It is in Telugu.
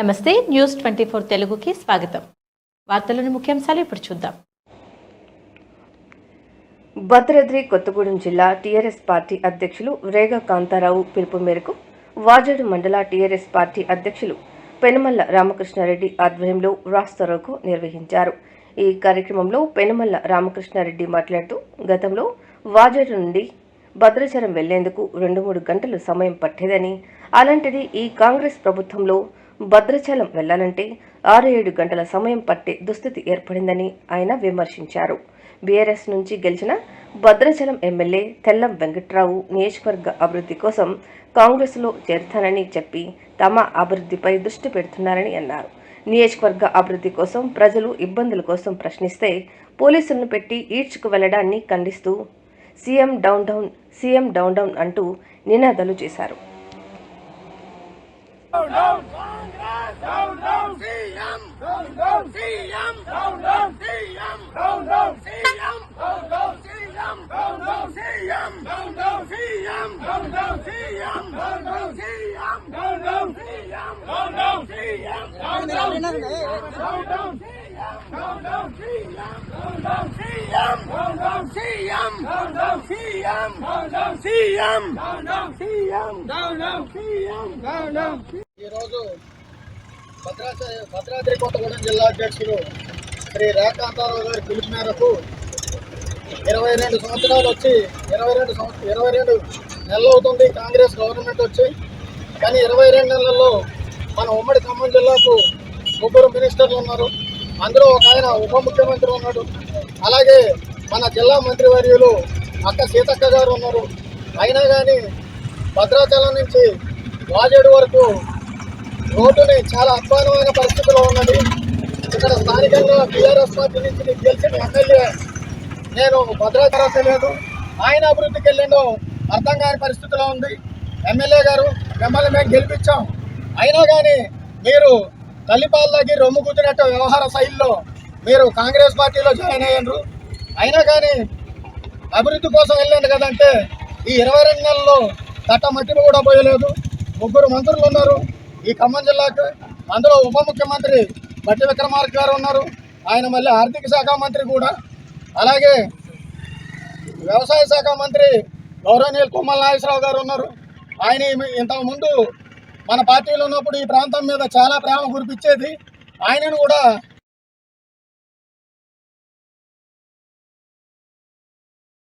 నమస్తే న్యూస్ ట్వంటీ ఫోర్ తెలుగుకి స్వాగతం. వార్తలను ముఖ్యాంశాలు ఇప్పుడు చూద్దాం. భద్రాద్రి కొత్తగూడెం జిల్లా టీఆర్ఎస్ పార్టీ అధ్యక్షులు రేగ కాంతారావు పిలుపు మేరకు వాజేడు మండల టీఆర్ఎస్ పార్టీ అధ్యక్షులు పెనుమల్ల రామకృష్ణారెడ్డి ఆధ్వర్యంలో రాస్తారోకు నిర్వహించారు. ఈ కార్యక్రమంలో పెనుమల్ల రామకృష్ణారెడ్డి మాట్లాడుతూ గతంలో వాజేడు నుండి భద్రాచలం వెళ్ళేందుకు రెండు మూడు గంటలు సమయం పట్టేదని అలాంటిది ఈ కాంగ్రెస్ ప్రభుత్వంలో భద్రాచలం వెళ్ళాలంటే ఆరు ఏడు గంటల సమయం పట్టే దుస్థితి ఏర్పడిందని ఆయన విమర్శించారు. బీఆర్ఎస్ నుంచి గెలిచిన భద్రాచలం ఎమ్మెల్యే తెల్లం వెంకట్రావు నియోజకవర్గ అభివృద్ధి కోసం కాంగ్రెస్లో చేరుతానని చెప్పి తమ అభివృద్ధిపై దృష్టి పెడుతున్నారని అన్నారు. నియోజకవర్గ అభివృద్ధి కోసం ప్రజలు ఇబ్బందుల కోసం ప్రశ్నిస్తే పోలీసులను పెట్టి ఈడ్చుకు వెళ్ళడాన్ని ఖండిస్తూ CM down down CM down down అంటూ నినాదాలు చేశారు. ఈరోజు భద్రాద్రి భద్రాద్రి కొత్తగూడెం జిల్లా అధ్యక్షులు శ్రీ రేఖాంతారావు గారి పిలుపు మేరకు ఇరవై రెండు సంవత్సరాలు వచ్చి ఇరవై రెండు సంవత్సరం ఇరవై రెండు నెలలు అవుతుంది కాంగ్రెస్ గవర్నమెంట్ వచ్చి. కానీ ఇరవై రెండు నెలల్లో మన ఉమ్మడి ఖమ్మం జిల్లాకు ముగ్గురు మినిస్టర్లు ఉన్నారు. అందులో ఒక ఆయన ఉప ముఖ్యమంత్రి ఉన్నాడు. అలాగే మన జిల్లా మంత్రివర్యులు అక్క సీతక్క గారు ఉన్నారు. అయినా కానీ భద్రాచలం నుంచి వాజేడు వరకు రోడ్డుని చాలా అధ్వానమైన పరిస్థితిలో ఉన్నది. ఇక్కడ స్థానికంగా టీఆర్ఎస్ పార్టీ నుంచి నీకు గెలిచిన ఎమ్మెల్యే నేను భద్రాచలం తెలియదు ఆయన అభివృద్ధికి వెళ్ళిండో అర్థం కాని పరిస్థితిలో ఉంది. ఎమ్మెల్యే గారు మిమ్మల్ని మేము గెలిపించాం. అయినా కానీ మీరు తల్లిపాలకి రొమ్ము కుదిరినట్టు వ్యవహార శైలిలో మీరు కాంగ్రెస్ పార్టీలో జాయిన్ అయ్యారు అయినా కానీ అభివృద్ధి కోసం వెళ్ళండి కదంటే ఈ ఇరవై రెండు నెలల్లో తట్ట మట్టిని కూడా పోయలేదు. ముగ్గురు మంత్రులు ఉన్నారు. ఈ ఖమ్మం జిల్లాకు అందులో ఉప ముఖ్యమంత్రి బట్టి విక్రమార్క గారు ఉన్నారు. ఆయన మళ్ళీ ఆర్థిక శాఖ మంత్రి కూడా. అలాగే వ్యవసాయ శాఖ మంత్రి గౌరవనీయులు తుమ్మల నాగేశ్వరరావు గారు ఉన్నారు. ఆయన ఇంతకుముందు మన పార్టీలో ఉన్నప్పుడు ఈ ప్రాంతం మీద చాలా ప్రేమ కురిపించేది ఆయనను కూడా